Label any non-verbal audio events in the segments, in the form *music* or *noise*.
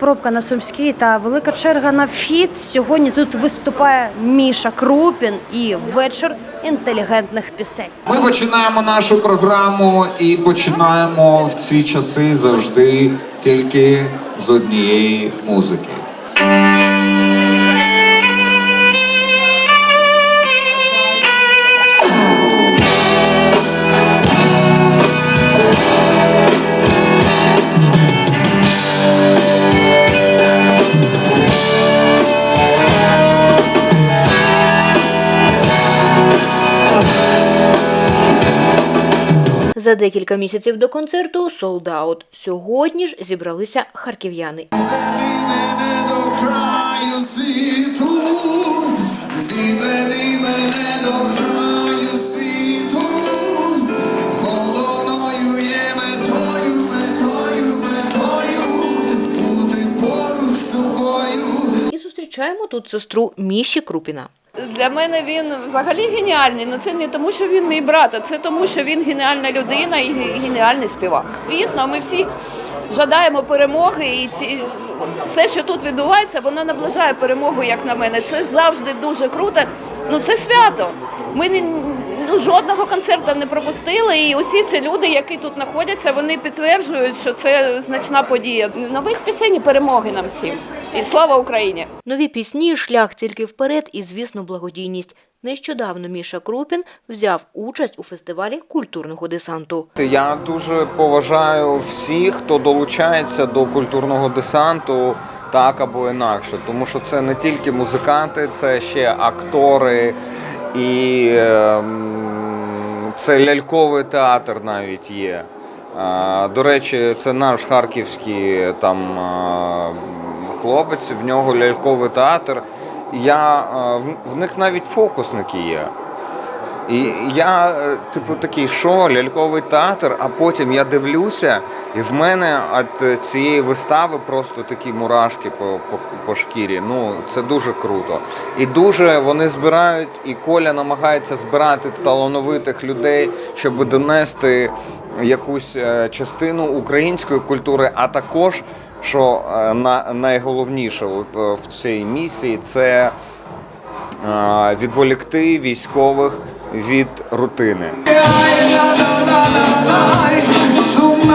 пробка на Сумській та велика черга на фіт. Сьогодні тут виступає Міша Крупін і вечір інтелігентних пісень. Ми починаємо нашу програму і починаємо в ці часи завжди тільки з однієї музики. За декілька місяців до концерту «Sold Out». Сьогодні ж зібралися харків'яни. І зустрічаємо тут сестру Міші Крупіна. Для мене він взагалі геніальний. Ну це не тому, що він мій брат, а це тому, що він геніальна людина і геніальний співак. Звісно, ми всі жадаємо перемоги, і ці все, що тут відбувається, воно наближає перемогу, як на мене. Це завжди дуже круто. Ну це свято. Ми не ну, жодного концерту не пропустили. І усі ці люди, які тут знаходяться, вони підтверджують, що це значна подія. Нових пісень і перемоги нам всім. І слава Україні! Нові пісні, шлях тільки вперед і, звісно, благодійність. Нещодавно Міша Крупін взяв участь у фестивалі культурного десанту. Я дуже поважаю всіх, хто долучається до культурного десанту так або інакше, тому що це не тільки музиканти, це ще актори і ем, це ляльковий театр навіть є. До речі, це наш харківський там хлопець, в нього ляльковий театр. Я, в- в них навіть фокусники є. І я, е, типу, такий, що, ляльковий театр, а потім я дивлюся, і в мене від цієї вистави просто такі мурашки по, по, по шкірі. Ну, це дуже круто. І дуже вони збирають, і Коля намагається збирати талановитих людей, щоб донести якусь е, частину української культури, а також, що е, на, найголовніше в, цій місії, це е, відволікти військових від рутини. Сумно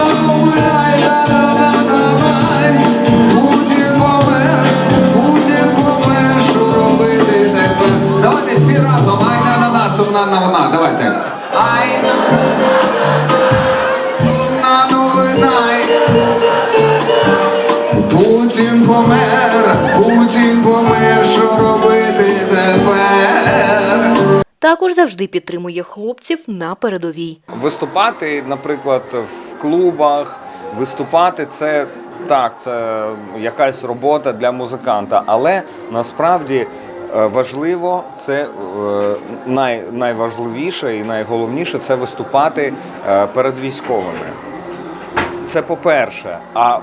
Також завжди підтримує хлопців на передовій. Виступати, наприклад, в клубах, виступати це так, це якась робота для музиканта, але насправді е, важливо це е, най, найважливіше і найголовніше це виступати е, перед військовими. Це по-перше. А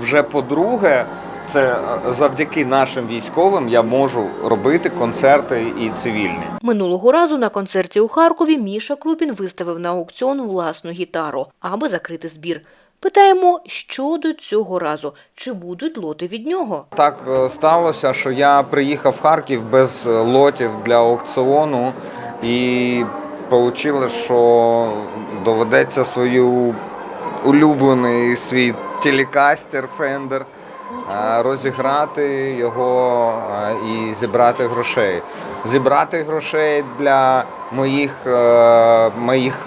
вже по-друге, це е, завдяки нашим військовим я можу робити концерти і цивільні. Минулого разу на концерті у Харкові Міша Крупін виставив на аукціон власну гітару, аби закрити збір. Питаємо, що до цього разу, чи будуть лоти від нього. Так е, сталося, що я приїхав в Харків без лотів для аукціону, і вийшло, що доведеться свою улюблений свій телекастер Fender е, розіграти його і зібрати грошей. Зібрати грошей для моїх, е, моїх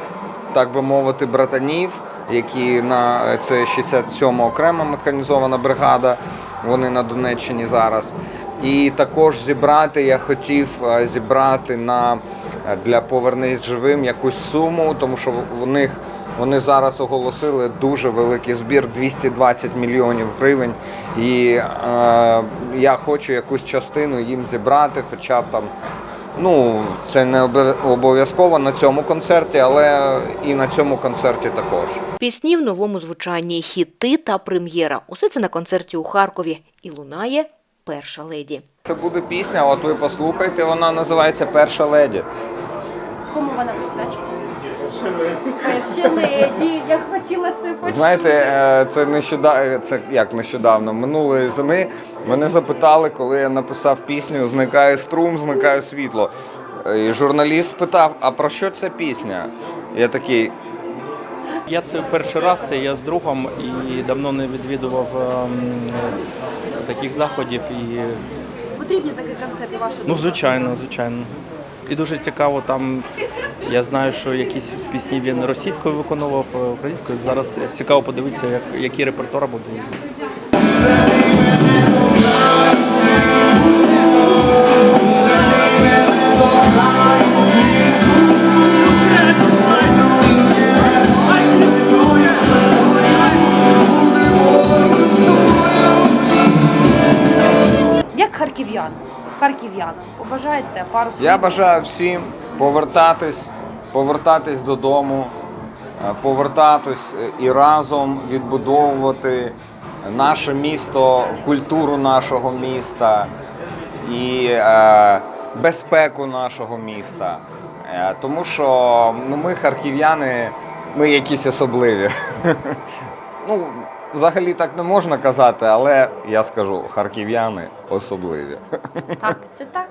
так би мовити, братанів, які на це 67 окрема механізована бригада. Вони на Донеччині зараз. І також зібрати я хотів е, зібрати на для повернись живим якусь суму, тому що в них вони зараз оголосили дуже великий збір 220 мільйонів гривень. І е, я хочу якусь частину їм зібрати, хоча б там Ну, це не обов'язково на цьому концерті, але і на цьому концерті також. Пісні в новому звучанні, хіти та прем'єра. Усе це на концерті у Харкові. І лунає перша леді. Це буде пісня, от ви послухайте, вона називається Перша леді. Кому вона присвячена? Леді. Я хотіла це почути. Знаєте, е, це нещодавно, це як нещодавно, минулої зими мене запитали, коли я написав пісню Зникає струм, зникає світло. Е, І журналіст спитав, а про що ця пісня? Я такий, Я це перший раз, це я з другом і давно не відвідував ем, е, таких заходів. І, Потрібні такі концерти ваші? ну, звичайно, звичайно. І дуже цікаво там. Я знаю, що якісь пісні він російською виконував, е, українською. Зараз цікаво подивитися, як, які репертуари будуть. Як харків'ян? Харків'янам. Побажаєте пару слів? я бажаю всім повертатись, повертатись додому, е, повертатись е, і разом відбудовувати наше місто, культуру нашого міста і е, безпеку нашого міста. Тому що ну, ми, харків'яни, ми якісь особливі. *laughs* ну, взагалі так не можна казати, але я скажу, харків'яни особливі. *laughs* Так, це так.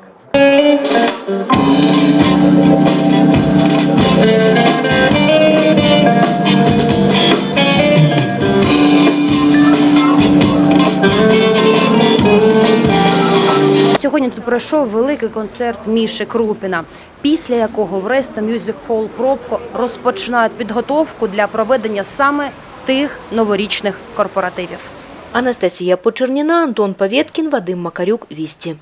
Пройшов великий концерт Міші Крупіна, після якого в Реста Music Hall Пробко розпочинають підготовку для проведення саме тих новорічних корпоративів. Анастасія Почерніна, Антон Павєткін, Вадим Макарюк, Вісті.